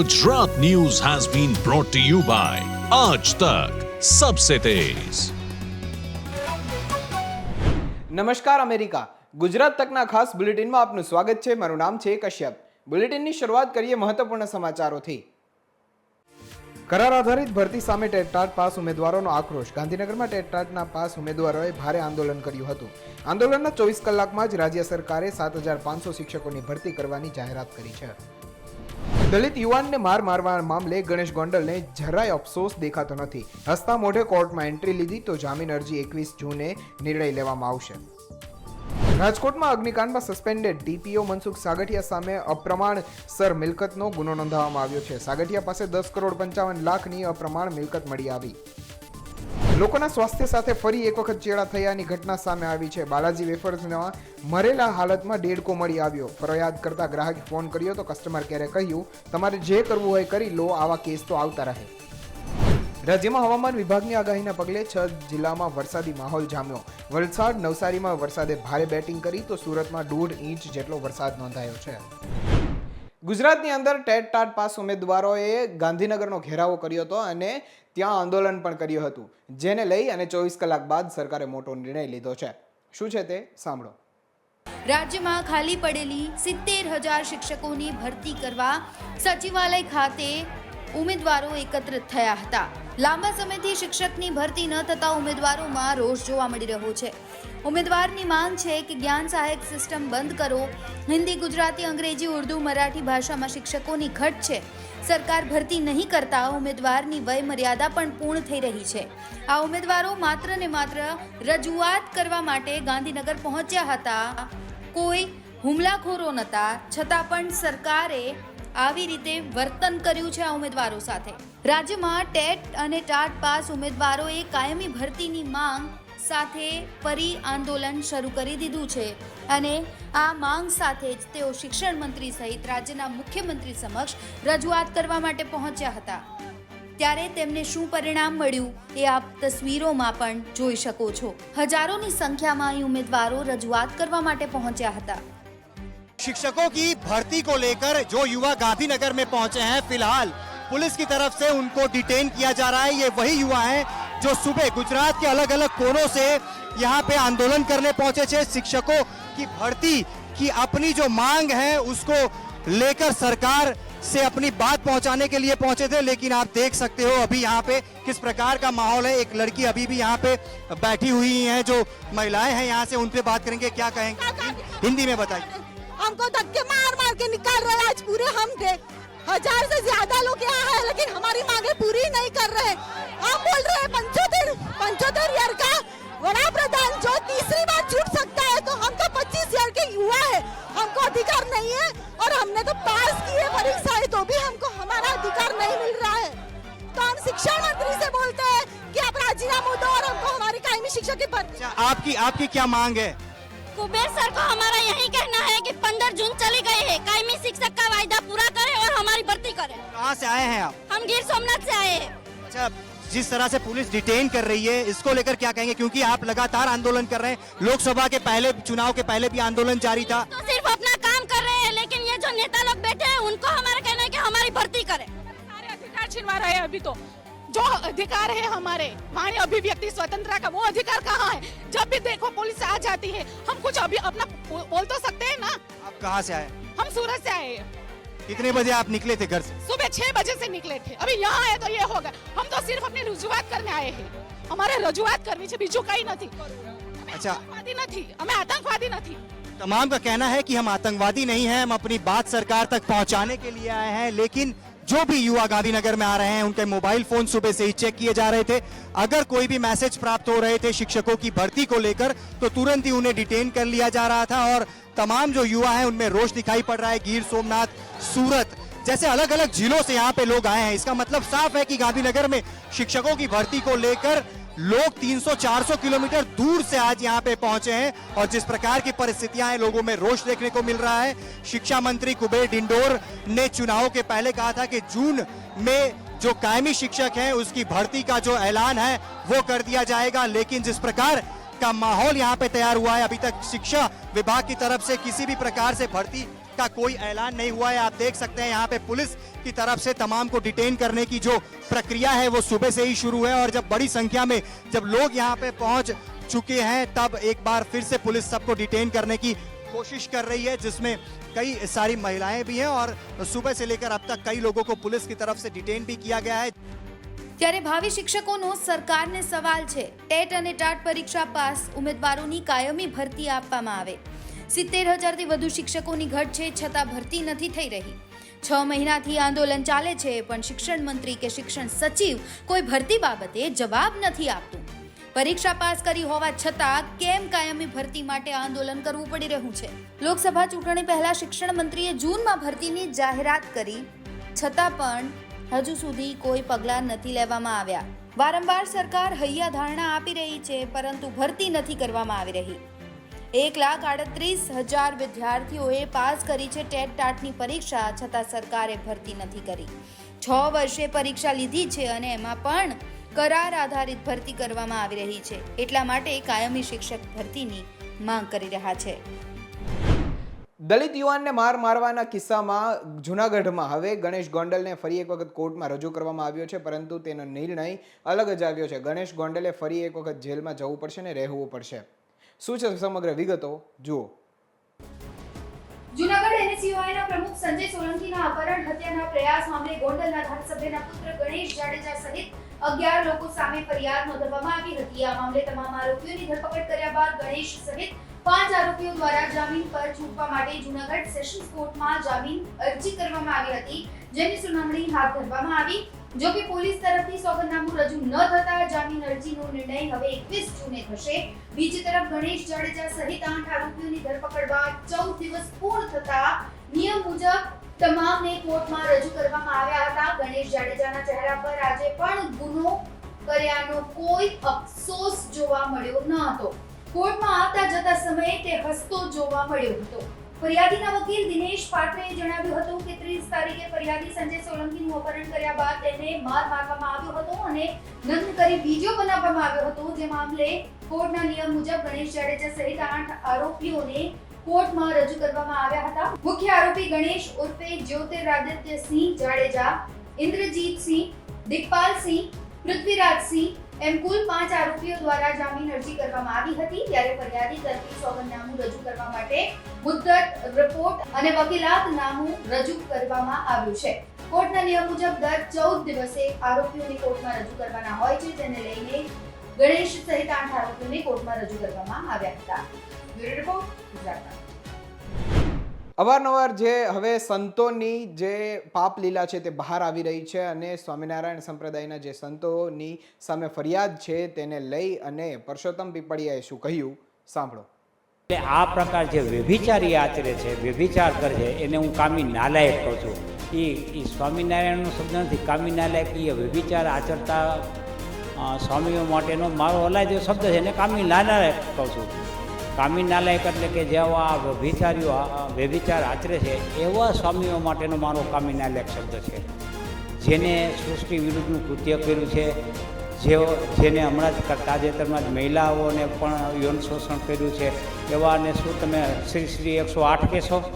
Gujarat news has been brought to you by Aaj Tak Sabse Tez. નમસ્કાર America. Gujarat તકના ખાસ બુલેટિનમાં આપનું સ્વાગત છે. મારું નામ છે કશ્યપ. બુલેટિનની શરૂઆત કરીએ મહત્વપૂર્ણ સમાચારોથી. કરાર આધારિત ભરતી સામે ટેટટાટ પાસ ઉમેદવારોનો આક્રોશ. ગાંધીનગરમાં ટેટટાટના પાસ ઉમેદવારોએ ભારે આંદોલન કર્યું હતું. આંદોલનના ચોવીસ કલાકમાં જ રાજ્ય સરકારે સાત હજાર પાંચસો શિક્ષકોની ભરતી કરવાની જાહેરાત કરી છે. દલિત યુવાનને માર મારવા મામલે ગણેશ ગોંડલને જરાય અફસોસ દેખાતો નથી. હસતા મોઢે કોર્ટમાં એન્ટ્રી લીધી તો જામીન અરજી એકવીસ જૂને નિર્ણય લેવામાં આવશે. રાજકોટમાં અગ્નિકાંડમાં સસ્પેન્ડેડ ડીપીઓ મનસુખ સાગઠિયા સામે અપ્રમાણ સર મિલકતનો ગુનો નોંધાવવામાં આવ્યો છે. સાગઠિયા પાસે દસ કરોડ પંચાવન લાખની અપ્રમાણ મિલકત મળી આવી. લોકોના સ્વાસ્થ્ય સાથે ફરી એક વખત ચેડા થયાની ઘટના સામે આવી છે. બાલાજી વેફર્સના મરેલા હાલતમાં દેડકો મળી આવ્યો. ફરિયાદ કરતા ગ્રાહકે ફોન કર્યો તો કસ્ટમર કેરે કહ્યું, તમારે જે કરવું હોય કરી લો, આવા કેસ તો આવતા રહે. રાજ્યમાં હવામાન વિભાગની આગાહીના પગલે છ જિલ્લામાં વરસાદી માહોલ જામ્યો. વલસાડ, નવસારીમાં વરસાદે ભારે બેટિંગ કરી તો સુરતમાં દોઢ ઇંચ જેટલો વરસાદ નોંધાયો છે. ગુજરાતની અંદર ટેટ ટાટ પાસ ઉમેદવારોએ ગાંધીનગરનો ઘેરાવો કર્યો હતો અને ત્યાં આંદોલન પણ કર્યું હતું, જેને લઈ અને ચોવીસ કલાક બાદ સરકારે મોટો નિર્ણય લીધો છે. શું છે તે સાંભળો. રાજ્યમાં ખાલી પડેલી સિત્તેર હજાર શિક્ષકોની ભરતી કરવા સચિવાલય ખાતે ઉમેદવારો એકત્રિત થયા હતા. લાંબા સમયથી શિક્ષકની ભરતી ન થતા ઉમેદવારોમાં રોષ જોવા મળી રહ્યો છે. ઉમેદવારની માંગ છે કે જ્ઞાન સહાયક સિસ્ટમ બંધ કરો. હિન્દી, ગુજરાતી, અંગ્રેજી, ઉર્દુ, મરાઠી ભાષામાં શિક્ષકોની ઘટ છે. સરકાર ભરતી નહીં કરતા ઉમેદવારની વય મર્યાદા પણ પૂર્ણ થઈ રહી છે. આ ઉમેદવારો માત્ર ને માત્ર રજૂઆત કરવા માટે ગાંધીનગર પહોંચ્યા હતા. કોઈ હુમલાખોરો નહોતા છતાં પણ સરકારે આવી રીતે વર્તન કર્યું છે આ ઉમેદવારો સાથે. રાજ્યમાં ટેટ અને ટાટ પાસ ઉમેદવારોએ કાયમી ભરતીની માંગ સાથે ફરી આંદોલન શરૂ કરી દીધું છે અને આ માંગ સાથે જ તેઓ શિક્ષણ મંત્રી સહિત રાજ્યના મુખ્યમંત્રી સમક્ષ રજૂઆત કરવા માટે પહોંચ્યા હતા ત્યારે તેમને શું પરિણામ મળ્યું એ આપ તસવીરોમાં પણ જોઈ શકો છો હજારોની સંખ્યામાં અહીં ઉમેદવારો રજૂઆત કરવા માટે પહોંચ્યા હતા शिक्षकों की भर्ती को लेकर जो युवा गांधीनगर में पहुंचे हैं फिलहाल पुलिस की तरफ से उनको डिटेन किया जा रहा है ये वही युवा हैं जो सुबह गुजरात के अलग अलग कोनों से यहाँ पे आंदोलन करने पहुँचे थे शिक्षकों की भर्ती की अपनी जो मांग है उसको लेकर सरकार से अपनी बात पहुँचाने के लिए पहुँचे थे। लेकिन आप देख सकते हो अभी यहाँ पे किस प्रकार का माहौल है। एक लड़की अभी भी यहाँ पे बैठी हुई है जो महिलाएँ हैं यहाँ से उन पे बात करेंगे क्या कहेंगे? हिंदी में बताइए। हमको धक्के मार मार के निकाल रहे हैं। आज पूरे हम थे। हज़ार से ज़्यादा लोग यहाँ है क्या मांग है? कुबेर सर को हमारा यही कहना है कि 15 जून चली गई है। कायमी शिक्षक का वायदा पूरा करें और हमारी भर्ती करें। कहाँ से आए हैं आप? हम गिर सोमनाथ से आए हैं। अच्छा जिस तरह से पुलिस डिटेन कर रही है इसको लेकर क्या कहेंगे? क्योंकि आप लगातार आंदोलन कर रहे हैं। लोकसभा के पहले चुनाव के पहले भी आंदोलन जारी था। तो सिर्फ़ अपना काम कर रहे हैं लेकिन ये जो नेता लोग बैठे हैं उनको हमारा कहना है कि हमारी भर्ती करें। सारे अधिकार छिनवा रहे हैं अभी तो। जो अधिकार है हमारे वाणी अभिव्यक्ति स्वतंत्रता का वो अधिकार कहाँ है? जब भी देखो पुलिस आ जाती है हम कुछ अभी अपना बोल तो सकते हैं ना? आप कहाँ से आए? हम सूरत से आए। कितने बजे आप निकले थे घर से? सुबह छह बजे से निकले थे। अभी यहाँ आए तो ये होगा हम तो सिर्फ़ अपनी रुजुआत करने आए हैं। हमारे रजुआत करनी चाहिए बीजू कहीं नहीं अच्छा। आतंकवादी नहीं हमें आतंकवादी नहीं तमाम का कहना है कि हम आतंकवादी नहीं हैं। हम अपनी बात सरकार तक पहुँचाने के लिए आए हैं लेकिन जो भी युवा गांधीनगर में आ रहे हैं, उनके मोबाइल फ़ोन सुबह से ही चेक किए जा रहे थे। अगर कोई भी मैसेज प्राप्त हो रहे थे शिक्षकों की भर्ती को लेकर तो तुरंत ही उन्हें डिटेन कर लिया जा रहा था और तमाम जो युवा हैं, उनमें रोष दिखाई पड़ रहा है। गिर सोमनाथ, सूरत जैसे अलग अलग जिलों से यहाँ पे लोग आए हैं। इसका मतलब साफ़ है कि गांधीनगर में शिक्षकों की भर्ती को लेकर लोग 300-400 किलोमीटर दूर से आज यहाँ पे पहुँचे हैं और जिस प्रकार की परिस्थितियाँ हैं, लोगों में रोष देखने को मिल रहा है। शिक्षा मंत्री कुबेर डिंडोर ने चुनाव के पहले कहा था कि जून में जो कायमी शिक्षक हैं, उसकी भर्ती का जो ऐलान है, वो कर दिया जाएगा। लेकिन जिस प्रकार का माहौल यहाँ पे तैयार हुआ है, अभी तक शिक्षा विभाग की तरफ़ से किसी भी प्रकार से भर्ती इसका कोई ऐलान नहीं हुआ है आप देख सकते हैं यहाँ पे पुलिस की तरफ से तमाम को डिटेन करने की जो प्रक्रिया है वो सुबह से ही शुरू है और जब बड़ी संख्या में जब लोग यहाँ पे पहुंच चुके हैं तब एक बार फिर से पुलिस सबको डिटेन करने की कोशिश कर रही है जिसमें कई सारी महिलाएं भी हैं और सुबह से लेकर अब तक कई लोगों को पुलिस की तरफ से डिटेन भी किया गया है ત્યારે ભાવિ શિક્ષકોનો સરકારને સવાલ છે ટેટ અને ટાટ પરીક્ષા પાસ ઉમેદવારોની કાયમી ભરતી આપવામાં આવે સિત્તેર હજારથી વધુ શિક્ષકોની ઘટ છે, છતાં ભરતી નથી થઈ રહી. છ મહિનાથી આંદોલન ચાલે છે, પણ શિક્ષણ મંત્રી કે શિક્ષણ સચિવ કોઈ ભરતી બાબતે જવાબ નથી આપતું. પરીક્ષા પાસ કરી હોવા છતાં કેમ કાયમી ભરતી માટે આંદોલન કરવું પડી રહ્યું છે? લોકસભા ચૂંટણી પહેલા શિક્ષણ મંત્રીએ જૂનમાં ભરતીની જાહેરાત કરી, છતાં પણ હજુ સુધી કોઈ પગલાં નથી લેવામાં આવ્યા. વારંવાર સરકાર હૈયા ધારણા આપી રહી છે, પરંતુ ભરતી નથી કરવામાં આવી રહી. એક લાખ આડત્રીસ હજાર વિદ્યાર્થીઓએ પાસ કરી છે ટેટ ટાટની પરીક્ષા, છતાં સરકારે ભરતી નથી કરી. છ વર્ષે પરીક્ષા લીધી છે અને એમાં પણ કરાર આધારિત ભરતી કરવામાં આવી રહી છે. એટલા માટે કાયમી શિક્ષક ભરતીની માંગ કરી રહ્યા છે. દલિત યુવાનને માર મારવાના કિસ્સામાં જૂનાગઢમાં હવે ગણેશ ગોંડલને ફરી એક વખત કોર્ટમાં રજૂ કરવામાં આવ્યો છે, પરંતુ તેનો નિર્ણય અલગ જ આવ્યો છે. ગણેશ ગોંડલે ફરી એક વખત જેલમાં જવું પડશે ને રહેવું પડશે. શું છે સમગ્ર વિગતો? જુઓ. જુનાગઢ એનએસયુઆઈના પ્રમુખ સંજય સોલંકીના અપહરણ, હત્યાના પ્રયાસ મામલે ગોંડલના ધારાસભ્યના પુત્ર ગણેશ જાડેજા સહિત અગિયાર લોકો સામે ફરિયાદ નોંધવામાં આવી હતી. આ મામલે તમામ આરોપીઓની ધરપકડ કર્યા બાદ ગણેશ સહિત પાંચ આરોપીઓ દ્વારા જામીન પર છૂટવા માટે જુનાગઢ સેશન્સ કોર્ટમાં જામીન અરજી કરવામાં આવી હતી, જેની સુનાવણી હાથ ધરવામાં આવી. જો કે પોલીસ તરફથી સોગંદનામું રજૂ ન થતા અરજીનો નિર્ણય હવે એકવીસ જૂને થશે. બીજી તરફ ગણેશ જાડેજા સહિત આઠ આરોપીઓની ધરપકડ બાદ 14 દિવસ પૂર્ણ થતા નિયમ મુજબ તમામને કોર્ટમાં રજૂ કરવામાં આવ્યા હતા. ગણેશ જાડેજાના ચહેરા પર આજે પણ ગુનો કર્યાનો કોઈ અફસોસ જોવા મળ્યો ન હતો. કોર્ટમાં આવતા જતા સમયે તે હસતો જોવા મળ્યો હતો. ફરિયાદીના વકીલ દિનેશ પાત્રેએ જણાવ્યું હતું કે 30 તારીખે ફરિયાદી સંજય સોલંકીનું અપહરણ કર્યા બાદ તેને માર મારવામાં આવ્યો હતો અને નગ્ન કરી બીજો બનાવવામાં આવ્યો હતો. જે મામલે કોર્ટના નિયમ મુજબ ગણેશ જાડેજા સહિત આઠ આરોપીઓને કોર્ટમાં રજૂ કરવામાં આવ્યા હતા. મુખ્ય આરોપી ગણેશ ઉર્ફે જ્યોતિરાદિત્ય સિંહ જાડેજા ઇન્દ્રજીતસિંહ પૃથ્વીરાજ પૃથ્વીરાજસિંહ એમ કુલ પાંચ આરોપીઓ દ્વારા જામીન અરજી કરવામાં આવી હતી ત્યારે ફરિયાદી તરફી સોગંદનામું રજૂ કરવા માટે મુદ્દત રિપોર્ટ અને વકીલાતનામું રજૂ કરવામાં આવ્યું છે કોર્ટના નિયમ મુજબ દર ચૌદ દિવસે આરોપીઓને કોર્ટમાં રજૂ કરવાના હોય છે, જેને લઈને ગણેશ સહિત આઠ આરોપીઓને કોર્ટમાં રજૂ કરવામાં આવ્યા હતા બ્યુરો રિપોર્ટ, ગુજરાત. અવારનવાર જે હવે સંતોની જે પાપ લીલા છે તે બહાર આવી રહી છે અને સ્વામિનારાયણ સંપ્રદાયના જે સંતોની સામે ફરિયાદ છે તેને લઈ અને પરસોત્તમ પીપળિયાએ શું કહ્યું? સાંભળો. એટલે આ પ્રકાર જે વ્યભિચારી આચરે છે, વ્યભિચાર કરે છે, એને હું કામી નાલાયક કહું છું. એ એ સ્વામિનારાયણનો શબ્દ નથી, કામી નાલાયક એ વ્યભિચાર આચરતા સ્વામીઓ માટેનો મારો હલાય જે શબ્દ છે, એને કામી નાલાયક કહું છું. કામી નાલાયક એટલે કે જેવા વ્યભિચારીઓ વ્યભિચાર આચરે છે, એવા સ્વામીઓ માટેનો મારો કામી નાલાયક શબ્દ છે. જેને સૃષ્ટિ વિરુદ્ધનું કૃત્ય કર્યું છે, જેઓ જેને હમણાં જ તાજેતરમાં જ મહિલાઓને પણ યૌન શોષણ કર્યું છે, એવાને શું તમે શ્રી શ્રી એકસો આઠ કહેશો?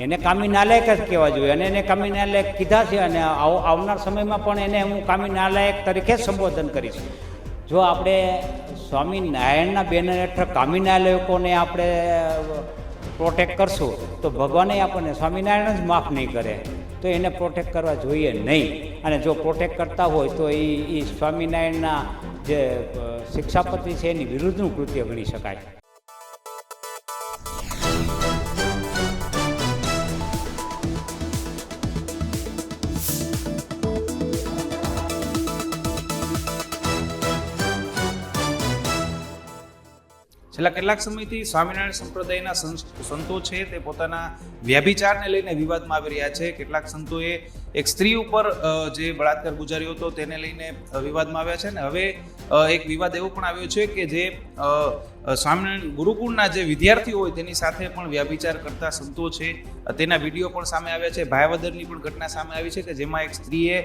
એને કામી નાલાયક જ કહેવા જોઈએ. અને એને કામી નાલાયક કીધા છે અને આવ- આવનાર સમયમાં પણ એને હું કામી નાલાયક તરીકે જ સંબોધન કરીશ. જો આપણે સ્વામિનારાયણના બેનર હેઠળ કામી લોકોને આપણે પ્રોટેક્ટ કરશું, તો ભગવાને આપણને સ્વામિનારાયણ જ માફ નહીં કરે. તો એને પ્રોટેક્ટ કરવા જોઈએ નહીં. અને જો પ્રોટેક્ટ કરતા હોય તો એ એ સ્વામિનારાયણના જે શિક્ષાપતિ છે એની વિરુદ્ધનું કૃત્ય ગણી શકાય. છેલ્લા કેટલાક સમયથી સ્વામિનારાયણ સંપ્રદાયના સંતો છે તે પોતાના વ્યભિચારને લઈને વિવાદમાં આવી રહ્યા છે. કેટલાક સંતોએ એક સ્ત્રી ઉપર જે બળાત્કાર ગુજાર્યો હતો તેને લઈને વિવાદમાં આવ્યા છે ને હવે એક વિવાદ એવો પણ આવ્યો છે કે જે સ્વામિનારાયણ ગુરુકુળના જે વિદ્યાર્થીઓ હોય તેની સાથે પણ વ્યાભિચાર કરતા સંતો છે. તેના વીડિયો પણ સામે આવ્યા છે. ભાયાવદરની પણ ઘટના સામે આવી છે કે જેમાં એક સ્ત્રીએ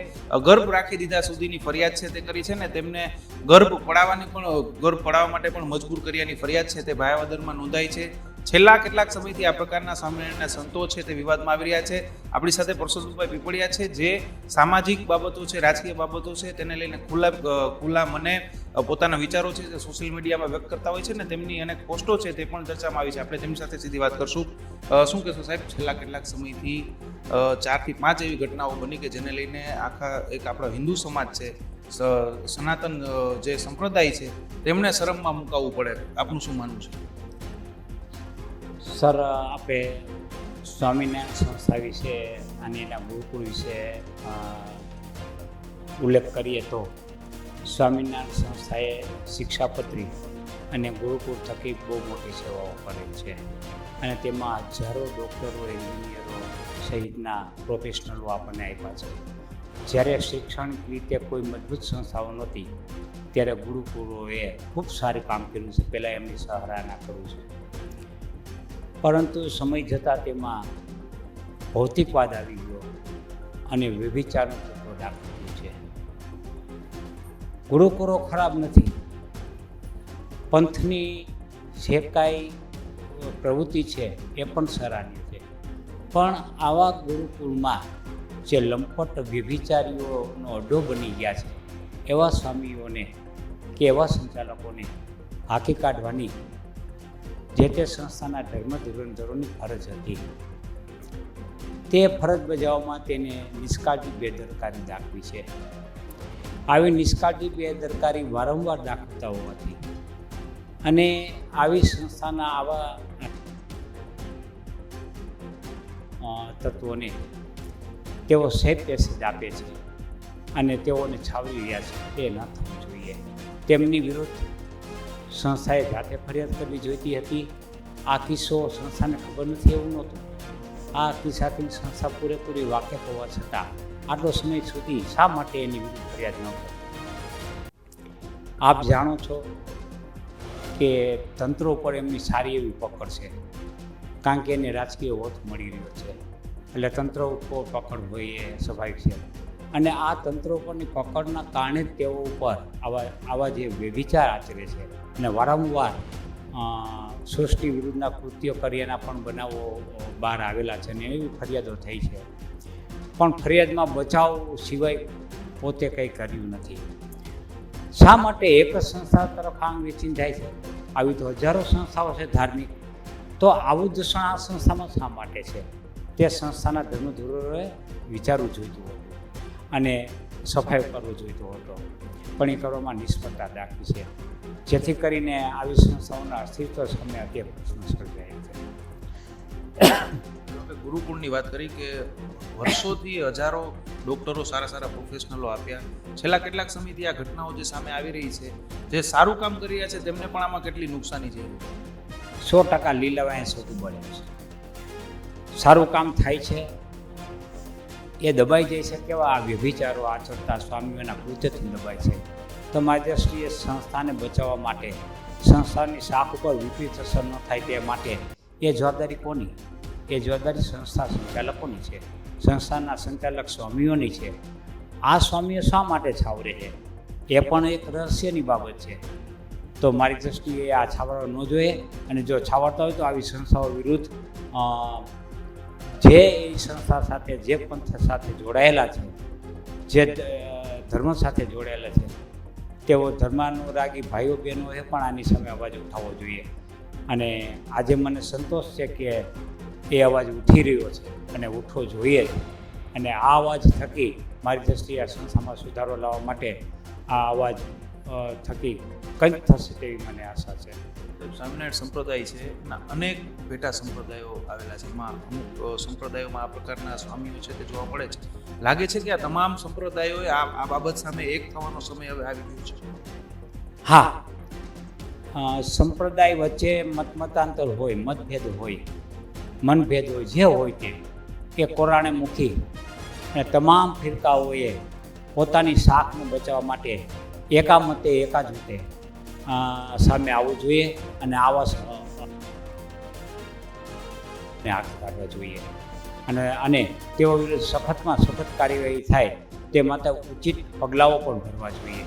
ગર્ભ રાખી દીધા સુધીની ફરિયાદ છે તે કરી છે ને તેમને ગર્ભ પડાવવાની પણ ગર્ભ પડાવવા માટે પણ મજબૂર કર્યાની ફરિયાદ છે તે ભાયાવદરમાં નોંધાઈ છે. છેલ્લા કેટલાક સમયથી આ પ્રકારના સ્વામિનારાયણના સંતો છે તે વિવાદમાં આવી રહ્યા છે. આપણી સાથે પરસોત્તમભાઈ પીપળિયા છે, જે સામાજિક બાબતો છે, રાજકીય બાબતો છે, તેને લઈને ખુલ્લા ખુલ્લા મને પોતાના વિચારો છે તે સોશિયલ મીડિયામાં વ્યક્ત કરતા હોય છે ને તેમની અનેક પોસ્ટો છે તે પણ ચર્ચામાં આવી છે. આપણે તેમની સાથે સીધી વાત કરશું. શું કહેશો સાહેબ, છેલ્લા કેટલાક સમયથી ચારથી પાંચ એવી ઘટનાઓ બની કે જેને લઈને આખા એક આપણો હિન્દુ સમાજ છે સનાતન જે સંપ્રદાય છે તેમણે શરમમાં મુકાવવું પડે. આપનું શું માનવું છે? સર આપણે સ્વામિનારાયણ સંસ્થા વિશે અને એના ગુરુકુળ વિશે ઉલ્લેખ કરીએ તો સ્વામિનારાયણ સંસ્થાએ શિક્ષાપત્રી અને ગુરુકુળ થકી બહુ મોટી સેવાઓ કરેલ છે. અને તેમાં હજારો ડૉક્ટરો, એન્જિનિયરો સહિતના પ્રોફેશનલો આપણને આપ્યા છે. જ્યારે શૈક્ષણિક રીતે કોઈ મજબૂત સંસ્થાઓ નહોતી, ત્યારે ગુરુકુળોએ ખૂબ સારું કામ કર્યું છે. પહેલાં એમની સરાહના કરું છું. પરંતુ સમય જતાં તેમાં ભૌતિકવાદ આવી ગયો અને વ્યભિચારનો તત્વ દાખલ છે. ગુરુકુળો ખરાબ નથી. પંથની જે કાંઈ પ્રવૃત્તિ છે એ પણ સરાહનીય છે. પણ આવા ગુરુકુળમાં જે લંપટ વ્યભિચારીઓનો અડ્ડો બની ગયા છે, એવા સ્વામીઓને કે એવા સંચાલકોને હાંકી કાઢવાની જે તે સંસ્થાના ધર્મ ધુરંધરોની ફરજ હતી. તે ફરજ બજાવવામાં તેને નિષ્કાળજી બેદરકારી દાખવી છે. આવી નિષ્કાળજી બેદરકારી વારંવાર દાખવતા હોવાથી અને આવી સંસ્થાના આવા તત્વોને તેઓ સેફ પેસેજ આપે છે અને તેઓને છાવરી રહ્યા છે. તે ન થવું જોઈએ. તેમની વિરુદ્ધ સંસ્થાએ જાતે ફરિયાદ કરવી જોઈતી હતી. આ કિસ્સો સંસ્થાને ખબર નથી એવું નહોતું. આ કિસ્સાથી સંસ્થા પૂરેપૂરી વાકેફ હોવા છતાં આટલો સમય સુધી શા માટે એની વિરુદ્ધ ફરિયાદ ન કરી? આપ જાણો છો કે તંત્ર ઉપર એમની સારી એવી પકડ છે, કારણ કે એને રાજકીય હોત મળી રહ્યો છે. એટલે તંત્ર ઉપર પકડ હોય એ સ્વાભાવિક છે. અને આ તંત્ર ઉપરની પકડના કારણે જ તેઓ ઉપર આવા આવા જે વ્યભિચાર આચરે છે અને વારંવાર સૃષ્ટિ વિરુદ્ધના કૃત્યો કરી એના પણ બનાવો બહાર આવેલા છે અને એવી ફરિયાદો થઈ છે. પણ ફરિયાદમાં બચાવ સિવાય પોતે કંઈ કર્યું નથી. શા માટે એક જ સંસ્થા તરફ આંગ વેચીને જાય છે? આવી તો હજારો સંસ્થાઓ છે ધાર્મિક. તો આવું દૂષણ આ સંસ્થામાં શા માટે છે? તે સંસ્થાના ધર્મધુરોએ વિચારવું જોઈતું હતું અને સફાઈ કરવો જોઈતો હતો પણ એ કરવામાં નિષ્ફળતા દાખવી છે. જેથી કરીને આવી સંસ્થાઓના અસ્તિત્વ સામે અત્યારે પ્રશ્ન સર્જાય છે. ગુરુકુળની વાત કરી કે વર્ષોથી હજારો ડોક્ટરો સારા સારા પ્રોફેશનલો આપ્યા. છેલ્લા કેટલાક સમયથી આ ઘટનાઓ જે સામે આવી રહી છે, જે સારું કામ કરી રહ્યા છે, તેમને પણ આમાં કેટલી નુકસાની છે? સો ટકા લીલાવાય સૌથી બળે છે. સારું કામ થાય છે એ દબાઈ જાય છે કેવા આ વ્યભિચારો આચરતા સ્વામીઓના કૃત્યથી દબાય છે. તો મારી સંસ્થાને બચાવવા માટે, સંસ્થાની શાખ ઉપર વિપરીત અસર ન થાય તે માટે એ જવાબદારી કોની? એ જવાબદારી સંસ્થા સંચાલકોની છે. સંસ્થાના સંચાલક સ્વામીઓની છે. આ સ્વામીઓ શા માટે છાવરે છે એ પણ એક રહસ્યની બાબત છે. તો મારી દ્રષ્ટિએ આ છાવરવા ન જોઈએ અને જો છાવરતા હોય તો આવી સંસ્થાઓ વિરુદ્ધ જે એ સંસ્થા સાથે, જે પંથ સાથે જોડાયેલા છે, જે ધર્મ સાથે જોડાયેલા છે, તેઓ ધર્માનુરાગી ભાઈઓ બહેનોએ પણ આની સામે અવાજ ઉઠાવવો જોઈએ. અને આજે મને સંતોષ છે કે એ અવાજ ઉઠી રહ્યો છે અને ઉઠવો જોઈએ. જ અને આ અવાજ થકી મારી દ્રષ્ટિએ આ સંસ્થામાં સુધારો લાવવા માટે આ અવાજ થકી કંઈક થશે તેવી મને આશા છે. સ્વામિનારાયણ સંપ્રદાય છે એના અનેક પેટા સંપ્રદાયો આવેલા છે. એમાં અમુક સંપ્રદાયોમાં આ પ્રકારના સ્વામીઓ છે તે જોવા મળે છે. લાગે છે કે આ તમામ સંપ્રદાયોએ આ આ બાબત સામે એક થવાનો સમય હવે આવી ગયો છે. હા. સંપ્રદાય વચ્ચે મતમતાંતર હોય મતભેદ હોય મનભેદ હોય જે હોય તે એ કોરાણે મૂકી અને તમામ ફિરકાઓએ પોતાની શાખને બચાવવા માટે એકામતે એકાજૂતે અ, સામે આવવું જોઈએ અને આવા ને હાથ કાઢવા જોઈએ. અને અને તેઓ વિરુદ્ધ સખતમાં સખત કાર્યવાહી થાય તે માટે ઉચિત પગલાઓ પણ ભરવા જોઈએ.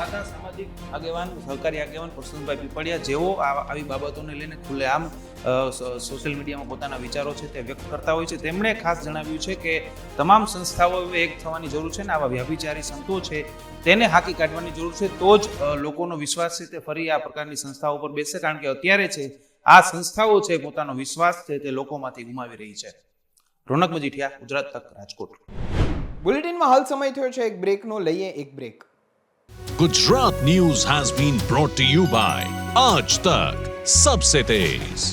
આગા સામાજિક આગેવાન, સહકારી આગેવાન પરસોત્તમભાઈ પીપળિયા જેઓ આવી બાબતોને લઈને ખુલ્લેઆમ સોશિયલ મીડિયામાં પોતાના વિચારો છે તે વ્યક્ત કરતા હોય છે. તેમણે ખાસ જણાવ્યું છે કે તમામ સંસ્થાઓએ એક થવાની જરૂર છે ને આવા વ્યભિચારી સંતો છે તેને હાકી કાઢવાની જરૂર છે. તો જ લોકોનો વિશ્વાસ છે તે ફરી આ પ્રકારની સંસ્થાઓ પર બેસે કારણ કે અત્યારે છે આ સંસ્થાઓ છે પોતાનો વિશ્વાસ છે તે લોકોમાંથી ગુમાવી રહી છે. રોનક મજીઠિયા ગુજરાત તક રાજકોટ. બુલેટિનમાં હાલ સમય થયો છે એક બ્રેકનો લઈએ એક break Gujarat news has been brought to you by Aaj Tak. Sabse Tez.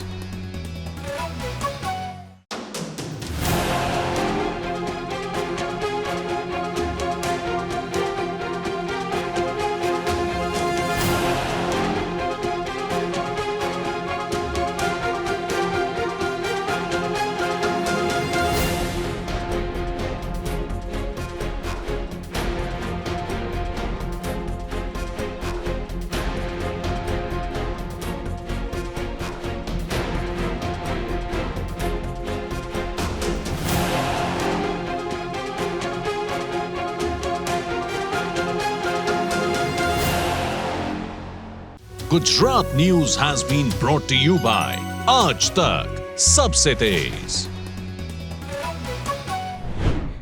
Gujarat news has been brought to you by Aaj Tak Sabse Tez.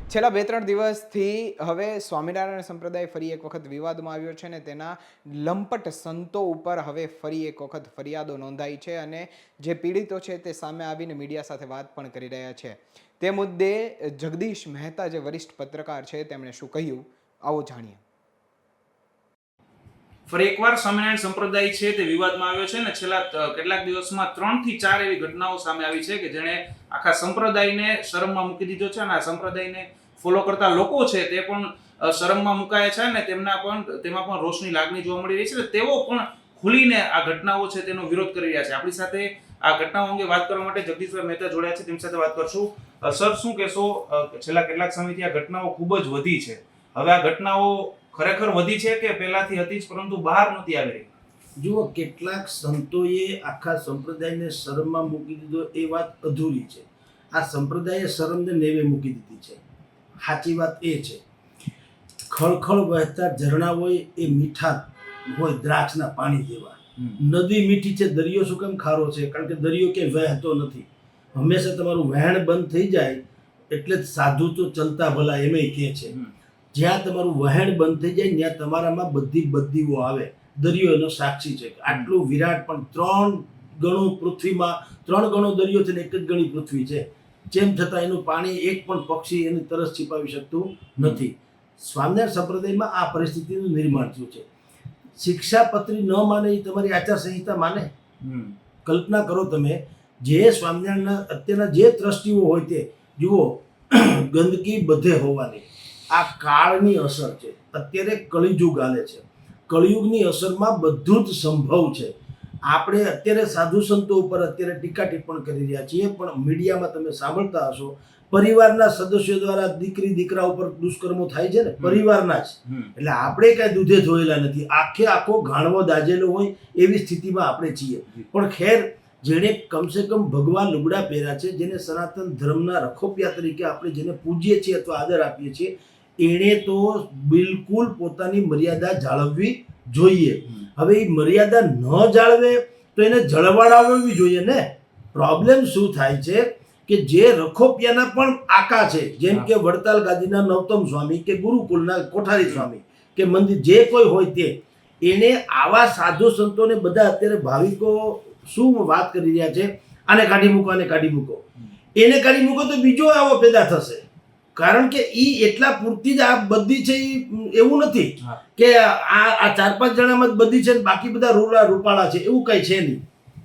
છેલ્લા બે ત્રણ દિવસથી હવે સ્વામિનારાયણ સંપ્રદાય ફરી એક વખત વિવાદમાં આવ્યો છે ને તેના લંપટ સંતો ઉપર હવે ફરી એક વખત ફરિયાદો નોંધાઈ છે અને જે પીડિતો છે તે સામે આવીને મીડિયા સાથે વાત પણ કરી રહ્યા છે. તે મુદ્દે જગદીશ મહેતા જે વરિષ્ઠ પત્રકાર છે તેમણે શું કહ્યું? આવો જાણીએ. ફરી એકવાર સ્વામિનારાયણ સંપ્રદાય છે તે વિવાદમાં આવ્યો છે ને છેલ્લા કેટલાક દિવસમાં ત્રણથી ચાર એવી ઘટનાઓ સામે આવી છે કે જેણે આખા સંપ્રદાયને શરમમાં મૂકી દીધો છે અને આ સંપ્રદાયને ફોલો કરતા લોકો છે તે પણ શરમમાં મુકાયા છે અને તેમના પણ, તેમાં પણ રોષની લાગણી જોવા મળી રહી છે તેઓ પણ ખુલીને આ ઘટનાઓ છે તેનો વિરોધ કરી રહ્યા છે. આપણી સાથે આ ઘટનાઓ અંગે વાત કરવા માટે જગદીશભાઈ મહેતા જોડ્યા છે. તેમની સાથે વાત કરશું. સર, શું કહેશો? છેલ્લા કેટલાક સમયથી આ ઘટનાઓ ખૂબ જ વધી છે. હવે આ ઘટનાઓ ખરેખર વધી છે કે પહેલાથી હતી જ પરંતુ બહાર નથી આવી રહી? જુઓ કેટલાક સંતોએ આખા સંપ્રદાયને શરમમાં મૂકી દીધો એ વાત અધૂરી છે. આ સંપ્રદાયે શરમને નેવે મૂકી દીધી છે. સાચી વાત એ છે. ખળખળ વહેતા ઝરણા હોય એ મીઠા હોય દ્રાક્ષના પાણી જેવા. નદી મીઠી છે દરિયો શું કેમ ખારો છે? કારણ કે દરિયો કે વહેતો નથી. હંમેશા તમારું વહેણ બંધ થઈ જાય એટલે જ સાધુ તો ચલતા ભલા એમ કહે છે. જ્યાં તમારું વહેણ બંધ થઈ જાય ત્યાં તમારામાં બધી બદીઓ આવે. દરિયો એનો સાક્ષી છે. આટલું વિરાટ પણ ત્રણ ગણું પૃથ્વીમાં ત્રણ ગણો દરિયો છે ને એક જ ગણી પૃથ્વી છે. જેમ છતાં એનું પાણી એક પણ પક્ષી એની તરસ છીપાવી શકતું નથી. સ્વામિનારાયણ સંપ્રદાયમાં આ પરિસ્થિતિનું નિર્માણ થયું છે. શિક્ષાપત્રી ન માને એ તમારી આચારસંહિતા માને? કલ્પના કરો તમે જે સ્વામિનારાયણના અત્યારના જે ત્રષ્ટિઓ હોય તે જુઓ ગંદકી બધે હોવાની. આ કાળની અસર છે. અત્યારે કળિયુગ હાલે છે. કળિયુગની અસરમાં બધું જ સંભવ છે. આપણે અત્યારે સાધુ સંતો ઉપર અત્યારે ટીકા ટિપ્પણ કરી રહ્યા છીએ પણ મીડિયામાં તમે સાંભળતા હશો પરિવારના સદસ્યો દ્વારા દીકરી દીકરા ઉપર દુષ્કર્મો થાય છે ને? પરિવારના જ. એટલે આપણે કાંઈ દૂધે જોયેલા નથી. આખે આખો ઘાણવો દાજેલો હોય એવી સ્થિતિમાં આપણે છીએ. પણ ખેર જેણે કમસે કમ ભગવાન લુગડા પહેર્યા છે જેને સનાતન ધર્મના રખોપિયા તરીકે આપણે જેને પૂજીએ છીએ અથવા આદર આપીએ છીએ એણે તો બિલકુલ પોતાની મર્યાદા જાળવવી જોઈએ. હવે એ મર્યાદા ન જાળવે તો એને જળવાડાવવી જોઈએ ને. પ્રોબ્લેમ શું થાય છે કે જે રખોપિયાના પણ આકા છે જેમ કે વડતાલ ગાદીના નવતમ સ્વામી કે ગુરુકુલના કોઠારી સ્વામી કે મંદિર જે કોઈ હોય તે એને આવા સાધુ સંતોને બધા અત્યારે ભાવિકો શું વાત કરી રહ્યા છે? આને કાઢી મૂકો આને કાઢી મૂકો. એને કાઢી મૂકો તો બીજો આવો પેદા થશે. કારણ કે એ એટલા પૂરતી જ આ બધી છે એ એવું નથી કે આ આ ચાર પાંચ જણામાં જ બધી છે બાકી બધા રૂડા રૂપાળા છે એવું કઈ છે નહીં.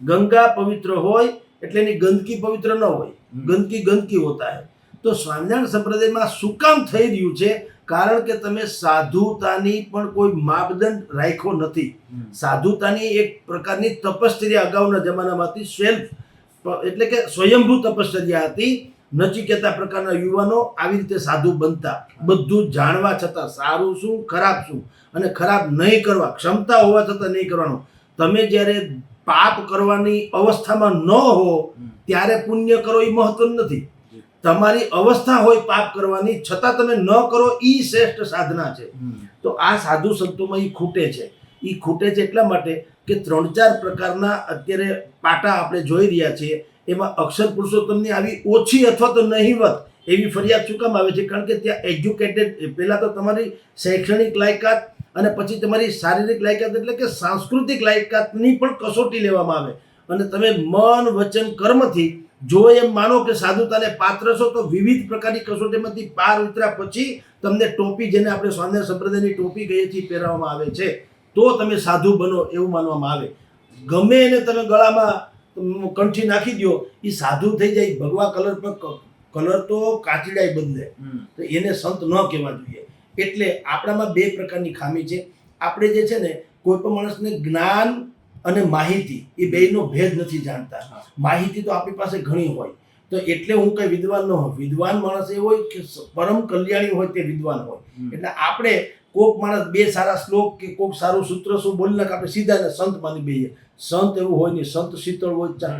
ગંગા પવિત્ર હોય એટલે એની ગંદકી પવિત્ર ન હોય. ગંદકી ગંદકી હોતા હે. તો સ્વામિનારાયણ સંપ્રદાયમાં શું કામ થઈ રહ્યું છે? કારણ કે તમે સાધુતાની પણ કોઈ માપદંડ રાખ્યો નથી. સાધુતાની એક પ્રકારની તપશ્ચર્યા અગાઉના જમાનામાંથી સેલ્ફ એટલે કે સ્વયંભૂ તપશ્ચર્યા હતી. નચિકેતા પ્રકારના યુવાનો આવી રીતે સાધુ બનતા બધું જાણવા છતાં સારું શું ખરાબ શું અને ખરાબ નહીં કરવા ક્ષમતા હોવા છતાં નહીં કરવાનું. તમે જ્યારે પાપ કરવાની અવસ્થામાં ન હો ત્યારે પુણ્ય કરો એ મહત્વ નથી. તમારી અવસ્થા હોય પાપ કરવાની છતાં તમે ન કરો એ શ્રેષ્ઠ સાધના છે. તો આ સાધુ સંતોમાં એ ખૂટે છે. એ ખૂટે છે એટલા માટે કે ત્રણ ચાર પ્રકારના અત્યારે પાટા આપણે જોઈ રહ્યા છીએ, એમાં અક્ષર પુરુષોત્તમની આવી ઓછી અથવા તો નહીવત એવી ફરિયાદ શું કામ આવે છે, કારણ કે ત્યાં એજ્યુકેટેડ પહેલાં તો તમારી શૈક્ષણિક લાયકાત અને પછી તમારી શારીરિક લાયકાત એટલે કે સાંસ્કૃતિક લાયકાતની પણ કસોટી લેવામાં આવે. અને તમે મન, વચન, કર્મથી જો એમ માનો કે સાધુતાને પાત્ર છો, તો વિવિધ પ્રકારની કસોટીમાંથી પાર ઉતર્યા પછી તમને ટોપી જેને આપણે સ્વામિનારાયણ સંપ્રદાયની ટોપી કહીએ છીએ પહેરાવવામાં આવે છે. તો તમે સાધુ બનો એવું માનવામાં આવે. ગમે એને તમે ગળામાં કંઠી નાખી દો એ સાધુ થઈ જાય ભગવા કલર પર કલર તો કાચડાય બદલે. તો એને સંત ન કહેવા જોઈએ. એટલે આપણામાં બે પ્રકારની ખામી છે. આપણે જે છે ને કોઈ પણ માણસને જ્ઞાન અને માહિતી એ બેયનો ભેદ નથી જાણતા. માહિતી તો આપણી પાસે ઘણી હોય. તો એટલે હું કઈ વિદ્વાન ન હોય વિદ્વાન માણસ એ હોય કે પરમ કલ્યાણી હોય તે વિદ્વાન હોય. એટલે આપણે કોક માણસ બે સારા શ્લોક કે કોક સારું સૂત્ર શું બોલી નાખે આપણે સીધા સંત માની બેહીએ. સંત એવું હોય નહીં સંત શીતળ હોય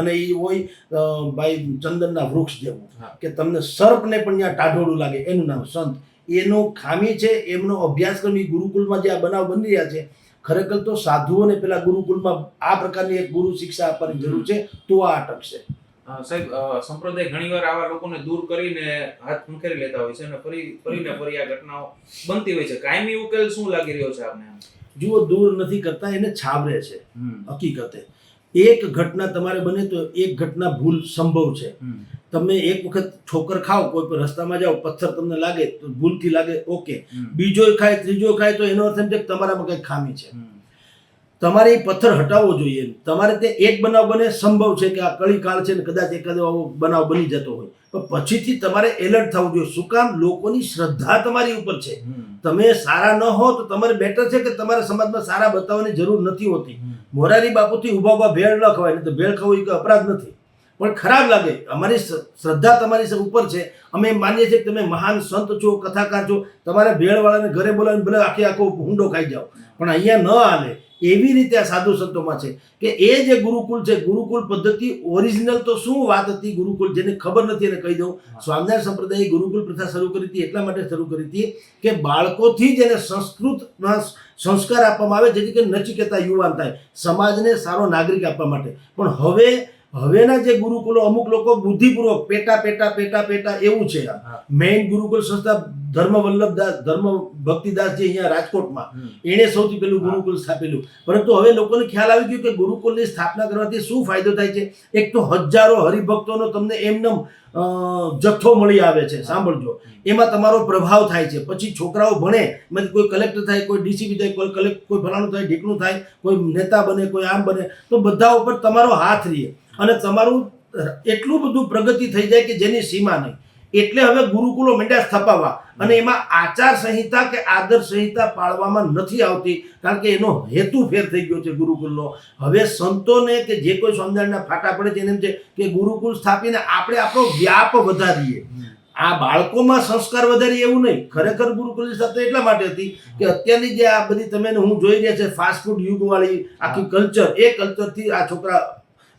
અને એ હોય ભાઈ ચંદનના વૃક્ષ જેવું કે તમને સર્પને પણ ત્યાં ટાઢોળું લાગે એનું નામ સંત. એનો ખામી છે એમનો અભ્યાસક્રમ એ ગુરુકુલમાં જે આ બનાવ બની રહ્યા છે ખરેખર તો સાધુઓને પેલા ગુરુકુલમાં આ પ્રકારની એક ગુરુ શિક્ષા આપવાની જરૂર છે તો આ અટકશે. સાહેબ સંપ્રદાય ઘણીવાર આવા લોકોને દૂર કરીને હાથ ખંખેરી લેતા હોય છે અને ફરી ફરીને ફરી આ ઘટનાઓ બનતી હોય છે. કાયમી ઉકેલ શું લાગી રહ્યો છે આપને જુઓ દૂર નથી કરતા એને છાબરે છે હકીકતે. એક ઘટના તમારે બને તો એક ઘટના ભૂલ સંભવ છે. તમે એક વખત ઠોકર ખાઓ કોઈ પણ રસ્તામાં જાઓ પથ્થર તમને લાગે તો ભૂલથી લાગે ઓકે. બીજો ખાય ત્રીજો ખાય તો એનો અર્થ એમ છે કે તમારામાં કંઈક ખામી છે. તમારે એ પથ્થર હટાવવો જોઈએ. તમારે તે એક બનાવ બને સંભવ છે કે આ કળી કાળ છે ને કદાચ એકાદો આવો બનાવ બની જતો હોય. પણ પછીથી તમારે એલર્ટ થવું જોઈએ. શું કામ? લોકોની શ્રદ્ધા તમારી ઉપર છે. તમે સારા ન હો તો તમારે બેટર છે કે તમારા સમાજમાં સારા બતાવવાની જરૂર નથી હોતી. મોરારી બાપુથી ઊભા ઊભા ભેળ ન ખવાય નહીં તો ભેળ ખાવું એ કોઈ અપરાધ નથી. પણ ખરાબ લાગે. અમારી શ્રદ્ધા તમારી ઉપર છે. અમે માનીએ છીએ કે તમે મહાન સંત છો કથાકાર છો. તમારે ભેળવાળાને ઘરે બોલાવીને ભલે આખે આખો હુંડો ખાઈ જાઓ. પણ અહીંયા ન હાલે એવી રીતે આ સાધુ સંતોમાં છે કે એ જે ગુરુકુલ છે ગુરુકુલ પદ્ધતિ ઓરિજિનલ તો શું વાત હતી? ગુરુકુલ જેને ખબર નથી એને કહી દઉં. સ્વામિનારાયણ સંપ્રદાયે ગુરુકુલ પ્રથા શરૂ કરી હતી એટલા માટે શરૂ કરી હતી કે બાળકોથી જ એને સંસ્કૃતમાં સંસ્કાર આપવામાં આવે જેથી કે નચિકેતા યુવાન થાય સમાજને સારો નાગરિક આપવા માટે. પણ હવે હવેના જે ગુરુકુલો અમુક લોકો બુદ્ધિપૂર્વક પેટા પેટા પેટા પેટા એવું છે. મેઇન ગુરુકુલ સંસ્થા ધર્મ વલ્લભદાસ ધર્મ ભક્તિદાસ જે અહીંયા રાજકોટમાં એણે સૌથી પહેલું ગુરુકુલ સ્થાપેલું. પરંતુ હવે લોકોને ખ્યાલ આવી ગયો કે ગુરુકુલની સ્થાપના કરવાથી શું ફાયદો થાય છે? એક તો હજારો હરિભક્તોનો તમને એમનેમ જથ્થો મળી આવે છે. સાંભળજો. એમાં તમારો પ્રભાવ થાય છે. પછી છોકરાઓ ભણે એમાંથી કોઈ કલેક્ટર થાય કોઈ ડીસીપી થાય કોઈ કલેક્ટ કોઈ ફલાણું થાય ઢીકણું થાય કોઈ નેતા બને કોઈ આમ બને તો બધા ઉપર તમારો હાથ રહે. અને તમારું એટલું બધું પ્રગતિ થઈ જાય કે જેની સીમા નહીં. એટલે હવે ગુરુકુલો મંડ્યા સ્થપાવવા. અને એમાં આચાર સંહિતા કે આદર સંહિતા પાળવામાં નથી આવતી કારણ કે એનો હેતુ ફેર થઈ ગયો છે ગુરુકુલનો. હવે સંતોને કે જે કોઈ સ્વામિનારાયણના ફાટા પડે છે એને એમ છે કે ગુરુકુલ સ્થાપીને આપણે આપણો વ્યાપ વધારીએ. આ બાળકોમાં સંસ્કાર વધારીએ એવું નહીં. ખરેખર ગુરુકુલની સાથે એટલા માટે હતી કે અત્યારની જે આ બધી તમે હું જોઈ રહ્યા છે ફાસ્ટ ફૂડ યુગવાળી આખી કલ્ચર એ કલ્ચરથી આ છોકરા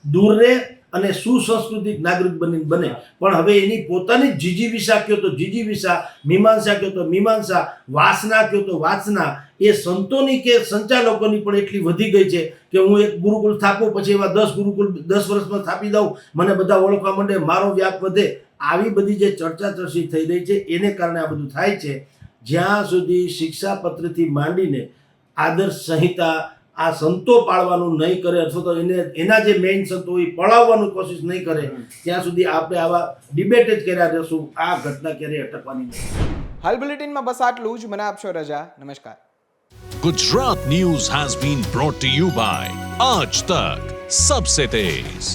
દૂર રહે અને સુસંસ્કૃતિક નાગરિક બની, બને. પણ હવે એની પોતાની જ જીજીવિષા કયો તો જીજીવિષા મીમાંસા કયો તો મીમાંસા, વાસના કયો તો વાસના, એ સંતોની કે સંચાલકોની પણ એટલી વધી ગઈ છે કે હું એક ગુરુકુલ સ્થાપું પછી એવા દસ ગુરુકુલ દસ વર્ષમાં સ્થાપી દઉં, મને બધા ઓળખવા માંડે, મારો વ્યાપ વધે. આવી બધી જે ચર્ચા ચર્ચી થઈ રહી છે, એને કારણે આ બધું થાય છે. જ્યાં સુધી શિક્ષાપત્રથી માંડીને આદર્શ સંહિતા આ સંતો પાળવાનું નહીં કરે અથવા તો એને એના જે મેઇન સંતો હોય એ પળાવવાનું કોશિશ નહીં કરે ત્યાં સુધી આપણે આવા ડિબેટ જ કર્યા જશું. આ ઘટના ક્યારેય અટકવાની નથી. હાલ બુલેટિનમાં બસ આટલું જ. મને આપશો રજા. નમસ્કાર. Gujarat news has been brought to you by Aaj Tak Sabse Tez